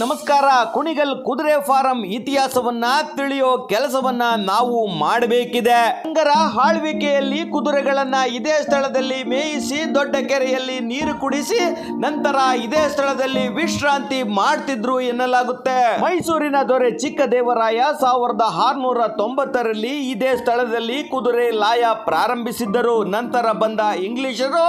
ನಮಸ್ಕಾರ. ಕುಣಿಗಲ್ ಕುದುರೆ ಫಾರಂ ಇತಿಹಾಸವನ್ನ ತಿಳಿಯೋ ಕೆಲಸವನ್ನ ನಾವು ಮಾಡಬೇಕಿದೆ. ಅಂಗರ ಆಳ್ವಿಕೆಯಲ್ಲಿ ಕುದುರೆಗಳನ್ನ ಇದೇ ಸ್ಥಳದಲ್ಲಿ ಮೇಯಿಸಿ, ದೊಡ್ಡ ಕೆರೆಯಲ್ಲಿ ನೀರು ಕುಡಿಸಿ, ನಂತರ ಇದೇ ಸ್ಥಳದಲ್ಲಿ ವಿಶ್ರಾಂತಿ ಮಾಡ್ತಿದ್ರು ಎನ್ನಲಾಗುತ್ತೆ. ಮೈಸೂರಿನ ದೊರೆ ಚಿಕ್ಕದೇವರಾಯ ಸಾವಿರದ ಆರ್ನೂರ ತೊಂಬತ್ತರಲ್ಲಿ ಇದೇ ಸ್ಥಳದಲ್ಲಿ ಕುದುರೆ ಲಾಯ ಪ್ರಾರಂಭಿಸಿದ್ದರು. ನಂತರ ಬಂದ ಇಂಗ್ಲಿಷರು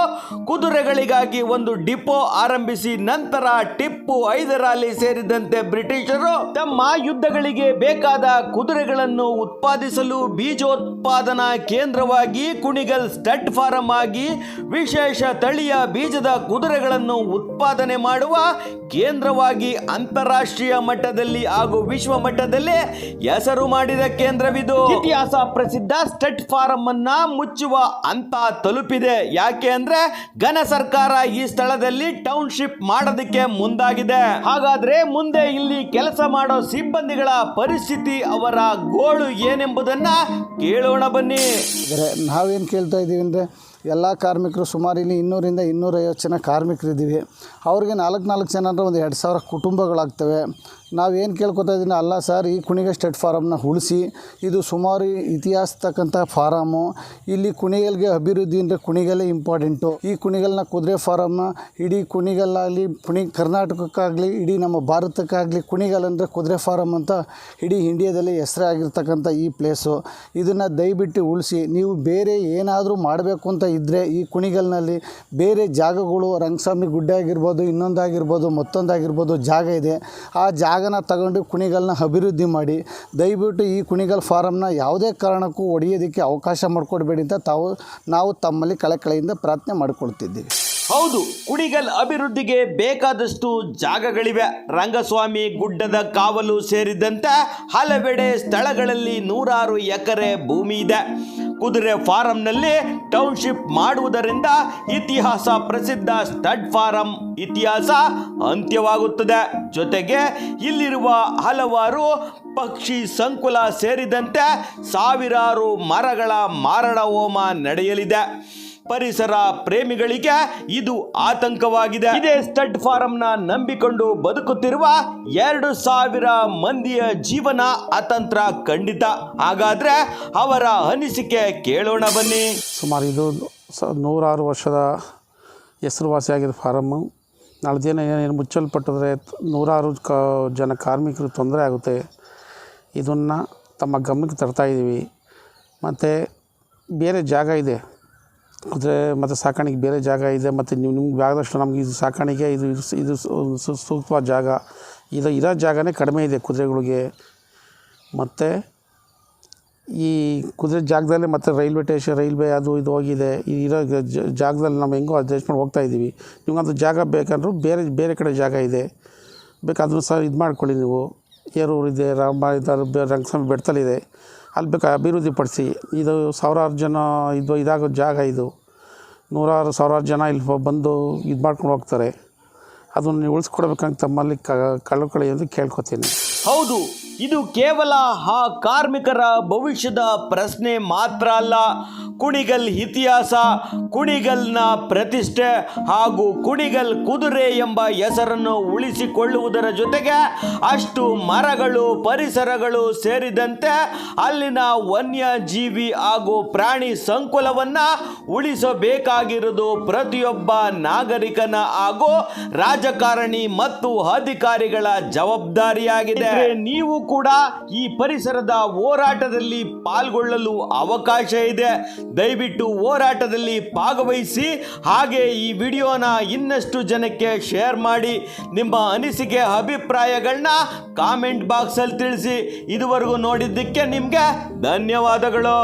ಕುದುರೆಗಳಿಗಾಗಿ ಒಂದು ಡಿಪೋ ಆರಂಭಿಸಿ, ನಂತರ ಟಿಪ್ಪು ಐದರಾಲಿ ಸೇರಿದಂತೆ ಬ್ರಿಟಿಷರು ತಮ್ಮ ಯುದ್ಧಗಳಿಗೆ ಬೇಕಾದ ಕುದುರೆಗಳನ್ನು ಉತ್ಪಾದಿಸಲು ಬೀಜೋತ್ಪಾದನಾ ಕೇಂದ್ರವಾಗಿ ಕುಣಿಗಲ್ ಸ್ಟಡ್ ಫಾರಂ ಆಗಿ ವಿಶೇಷ ತಳಿಯ ಬೀಜದ ಕುದುರೆಗಳನ್ನು ಉತ್ಪಾದನೆ ಮಾಡುವ ಕೇಂದ್ರವಾಗಿ ಅಂತಾರಾಷ್ಟ್ರೀಯ ಮಟ್ಟದಲ್ಲಿ ಹಾಗೂ ವಿಶ್ವ ಮಟ್ಟದಲ್ಲಿ ಹೆಸರು ಮಾಡಿದ ಕೇಂದ್ರವಿದು. ಇತಿಹಾಸ ಪ್ರಸಿದ್ಧ ಸ್ಟಡ್ ಫಾರಂ ಅನ್ನ ಮುಚ್ಚುವ ಅಂತ ತಲುಪಿದೆ. ಯಾಕೆ ಅಂದ್ರೆ ಘನ ಸರ್ಕಾರ ಈ ಸ್ಥಳದಲ್ಲಿ ಟೌನ್ಶಿಪ್ ಮಾಡೋದಕ್ಕೆ ಮುಂದಾಗಿದೆ. ಹಾಗಾದ್ರೆ ಮುಂದೆ ಇಲ್ಲಿ ಕೆಲಸ ಮಾಡೋ ಸಿಬ್ಬಂದಿಗಳ ಪರಿಸ್ಥಿತಿ ಅವರ ಗೋಳು ಏನೆಂಬುದನ್ನ ಕೇಳೋಣ ಬನ್ನಿ. ನಾವೇನು ಕೇಳ್ತಾ ಇದ್ದೀವಿ ಅಂದರೆ ಎಲ್ಲ ಕಾರ್ಮಿಕರು ಸುಮಾರು ಇಲ್ಲಿ ಇನ್ನೂರಿಂದ ಇನ್ನೂರೈವತ್ತು ಜನ ಕಾರ್ಮಿಕರಿದ್ದೀವಿ. ಅವ್ರಿಗೆ ನಾಲ್ಕು ನಾಲ್ಕು ಜನ ಅಂದರೆ ಒಂದು ಎರಡು ಸಾವಿರ ಕುಟುಂಬಗಳಾಗ್ತವೆ. ನಾವೇನು ಕೇಳ್ಕೊತಾ ಇದ್ದೀನಿ ಅಲ್ಲ ಸರ್, ಈ ಕುಣಿಗ ಸ್ಟೇಟ್ ಫಾರಮ್ನ ಉಳಿಸಿ ಇದು ಸುಮಾರು ಇತಿಹಾಸ ತಕ್ಕಂಥ ಫಾರಮ್ಮು ಇಲ್ಲಿ ಕುಣಿಗಲ್ಗೆ ಅಭಿವೃದ್ಧಿ ಅಂದರೆ ಕುಣಿಗಲ್ಲೇ ಇಂಪಾರ್ಟೆಂಟು. ಈ ಕುಣಿಗಲ್ನ ಕುದುರೆ ಫಾರಮ್ನ ಇಡೀ ಕುಣಿಗಲ್ಲಾಗಲಿ ಕುಣಿ ಕರ್ನಾಟಕಕ್ಕಾಗಲಿ, ಇಡೀ ನಮ್ಮ ಭಾರತಕ್ಕಾಗಲಿ ಕುಣಿಗಲ್ ಅಂದರೆ ಕುದುರೆ ಫಾರಮ್ ಅಂತ ಇಡೀ ಇಂಡಿಯಾದಲ್ಲಿ ಹೆಸರೇ ಆಗಿರ್ತಕ್ಕಂಥ ಈ ಪ್ಲೇಸು. ಇದನ್ನು ದಯವಿಟ್ಟು ಉಳಿಸಿ, ನೀವು ಬೇರೆ ಏನಾದರೂ ಮಾಡಬೇಕು ಅಂತ ಇದ್ದರೆ ಈ ಕುಣಿಗಲ್ನಲ್ಲಿ ಬೇರೆ ಜಾಗಗಳು ರಂಗಸ್ವಾಮಿ ಗುಡ್ಡ ಆಗಿರ್ಬೋದು ಇನ್ನೊಂದಾಗಿರ್ಬೋದು, ಮತ್ತೊಂದಾಗಿರ್ಬೋದು ಜಾಗ ಇದೆ. ಆ ಜಾಗನ ತಗೊಂಡು ಕುಣಿಗಲ್ನ ಅಭಿವೃದ್ಧಿ ಮಾಡಿ, ದಯವಿಟ್ಟು ಈ ಕುಣಿಗಲ್ ಫಾರಮ್ನ ಯಾವುದೇ ಕಾರಣಕ್ಕೂ ಒಡೆಯೋದಕ್ಕೆ ಅವಕಾಶ ಮಾಡಿಕೊಡ್ಬೇಡಿ ಅಂತ ತಾವು, ನಾವು ತಮ್ಮಲ್ಲಿ ಕಳಕಳಿಯಿಂದ ಪ್ರಾರ್ಥನೆ ಮಾಡಿಕೊಳ್ತಿದ್ದೀವಿ. ಹೌದು, ಕುಣಿಗಲ್ ಅಭಿವೃದ್ಧಿಗೆ ಬೇಕಾದಷ್ಟು ಜಾಗಗಳಿವೆ. ರಂಗಸ್ವಾಮಿ ಗುಡ್ಡದ ಕಾವಲು ಸೇರಿದಂತೆ ಹಲವೆಡೆ ಸ್ಥಳಗಳಲ್ಲಿ ನೂರಾರು ಎಕರೆ ಭೂಮಿ ಇದೆ. ಕುದುರೆ ಫಾರಂನಲ್ಲಿ ಟೌನ್ಶಿಪ್ ಮಾಡುವುದರಿಂದ ಇತಿಹಾಸ ಪ್ರಸಿದ್ಧ ಸ್ಟಡ್ ಫಾರಂ ಇತಿಹಾಸ ಅಂತ್ಯವಾಗುತ್ತದೆ. ಜೊತೆಗೆ ಇಲ್ಲಿರುವ ಹಲವಾರು ಪಕ್ಷಿ ಸಂಕುಲ ಸೇರಿದಂತೆ ಸಾವಿರಾರು ಮರಗಳ ಮಾರಣ ಹೋಮ ನಡೆಯಲಿದೆ. ಪರಿಸರ ಪ್ರೇಮಿಗಳಿಗೆ ಇದು ಆತಂಕವಾಗಿದೆ. ಇದೇ ಸ್ಟಡ್ ಫಾರಂನ ನಂಬಿಕೊಂಡು ಬದುಕುತ್ತಿರುವ ಎರಡು ಸಾವಿರ ಮಂದಿಯ ಜೀವನ ಅತಂತ್ರ ಖಂಡಿತ. ಹಾಗಾದ್ರೆ ಅವರ ಅನಿಸಿಕೆ ಕೇಳೋಣ ಬನ್ನಿ. ಸುಮಾರು ಇದು ನೂರಾರು ವರ್ಷದ ಹೆಸರುವಾಸಿಯಾಗಿದೆ ಫಾರಮ್ಮು. ನಾಳೆ ದಿನ ಏನೇನು ಮುಚ್ಚಲ್ಪಟ್ಟಿದ್ರೆ ನೂರಾರು ಕ ಜನ ಕಾರ್ಮಿಕರು ತೊಂದರೆ ಆಗುತ್ತೆ. ಇದನ್ನು ತಮ್ಮ ಗಮನಕ್ಕೆ ತರ್ತಾಯಿದ್ದೀವಿ ಮತ್ತು ಬೇರೆ ಜಾಗ ಇದೆ. ಕುದುರೆ ಮತ್ತು ಸಾಕಾಣಿಕೆ ಬೇರೆ ಜಾಗ ಇದೆ, ಮತ್ತು ನೀವು ನಿಮ್ಗೆ ಆದಷ್ಟು ನಮಗೆ ಇದು ಸಾಕಾಣಿಕೆ, ಇದು ಇದು ಸೂಕ್ತವಾದ ಜಾಗ. ಇದು ಇರೋ ಜಾಗನೇ ಕಡಿಮೆ ಇದೆ ಕುದುರೆಗಳಿಗೆ. ಮತ್ತು ಈ ಕುದುರೆ ಜಾಗದಲ್ಲೇ ಮತ್ತು ರೈಲ್ವೆ ಟೇಷನ್ ರೈಲ್ವೆ ಅದು ಇದು ಹೋಗಿದೆ. ಇರೋ ಜಾಗದಲ್ಲಿ ನಾವು ಹೆಂಗೋ ಅಡ್ಜಸ್ಟ್ ಮಾಡಿ ಹೋಗ್ತಾ ಇದ್ದೀವಿ. ನಿಮ್ಗಂತ ಜಾಗ ಬೇಕಂದ್ರೂ ಬೇರೆ ಬೇರೆ ಕಡೆ ಜಾಗ ಇದೆ. ಬೇಕಾದ್ರೂ ಸಹ ಇದು ಮಾಡ್ಕೊಳ್ಳಿ ನೀವು. ಏರೂರಿದೆ ರಾಮ ರಂಗಸ್ವಾಮಿ ಬೆಟ್ಟದಲ್ಲಿದೆ. ಅಲ್ಲಿ ಬೇಕು ಅಭಿವೃದ್ಧಿಪಡಿಸಿ ಇದು ಸಾವಿರಾರು ಜನ ಇದು ಇದಾಗೋ ಜಾಗ ಇದು. ನೂರಾರು ಸಾವಿರಾರು ಜನ ಇಲ್ಲಿ ಬಂದು ಇದು ಮಾಡ್ಕೊಂಡು ಹೋಗ್ತಾರೆ. ಅದನ್ನು ಉಳಿಸ್ಕೊಡ್ಬೇಕಂತ ತಮ್ಮಲ್ಲಿ ಕಳ್ಕೊಳ್ಳಿ ಎಂದು ಕೇಳ್ಕೊತೀನಿ. ಹೌದು, ಇದು ಕೇವಲ ಆ ಕಾರ್ಮಿಕರ ಭವಿಷ್ಯದ ಪ್ರಶ್ನೆ ಮಾತ್ರ ಅಲ್ಲ. ಕುಣಿಗಲ್ ಇತಿಹಾಸ, ಕುಣಿಗಲ್ನ ಪ್ರತಿಷ್ಠೆ ಹಾಗೂ ಕುಣಿಗಲ್ ಕುದುರೆ ಎಂಬ ಹೆಸರನ್ನು ಉಳಿಸಿಕೊಳ್ಳುವುದರ ಜೊತೆಗೆ ಅಷ್ಟು ಮರಗಳು, ಪರಿಸರಗಳು ಸೇರಿದಂತೆ ಅಲ್ಲಿನ ವನ್ಯಜೀವಿ ಹಾಗೂ ಪ್ರಾಣಿ ಸಂಕುಲವನ್ನು ಉಳಿಸಬೇಕಾಗಿರುವುದು ಪ್ರತಿಯೊಬ್ಬ ನಾಗರಿಕನ ಹಾಗೂ ರಾಜಕಾರಣಿ ಮತ್ತು ಅಧಿಕಾರಿಗಳ ಜವಾಬ್ದಾರಿಯಾಗಿದೆ. ನೀವು ಕೂಡ ಈ ಪರಿಸರದ ಹೋರಾಟದಲ್ಲಿ ಪಾಲ್ಗೊಳ್ಳಲು ಅವಕಾಶ ಇದೆ. ದಯವಿಟ್ಟು ಹೋರಾಟದಲ್ಲಿ ಭಾಗವಹಿಸಿ. ಹಾಗೆ ಈ ವಿಡಿಯೋನ ಇನ್ನಷ್ಟು ಜನಕ್ಕೆ ಶೇರ್ ಮಾಡಿ. ನಿಮ್ಮ ಅನಿಸಿಕೆ ಅಭಿಪ್ರಾಯಗಳನ್ನ ಕಾಮೆಂಟ್ ಬಾಕ್ಸಲ್ಲಿ ತಿಳಿಸಿ. ಇದುವರೆಗೂ ನೋಡಿದ್ದಕ್ಕೆ ನಿಮಗೆ ಧನ್ಯವಾದಗಳು.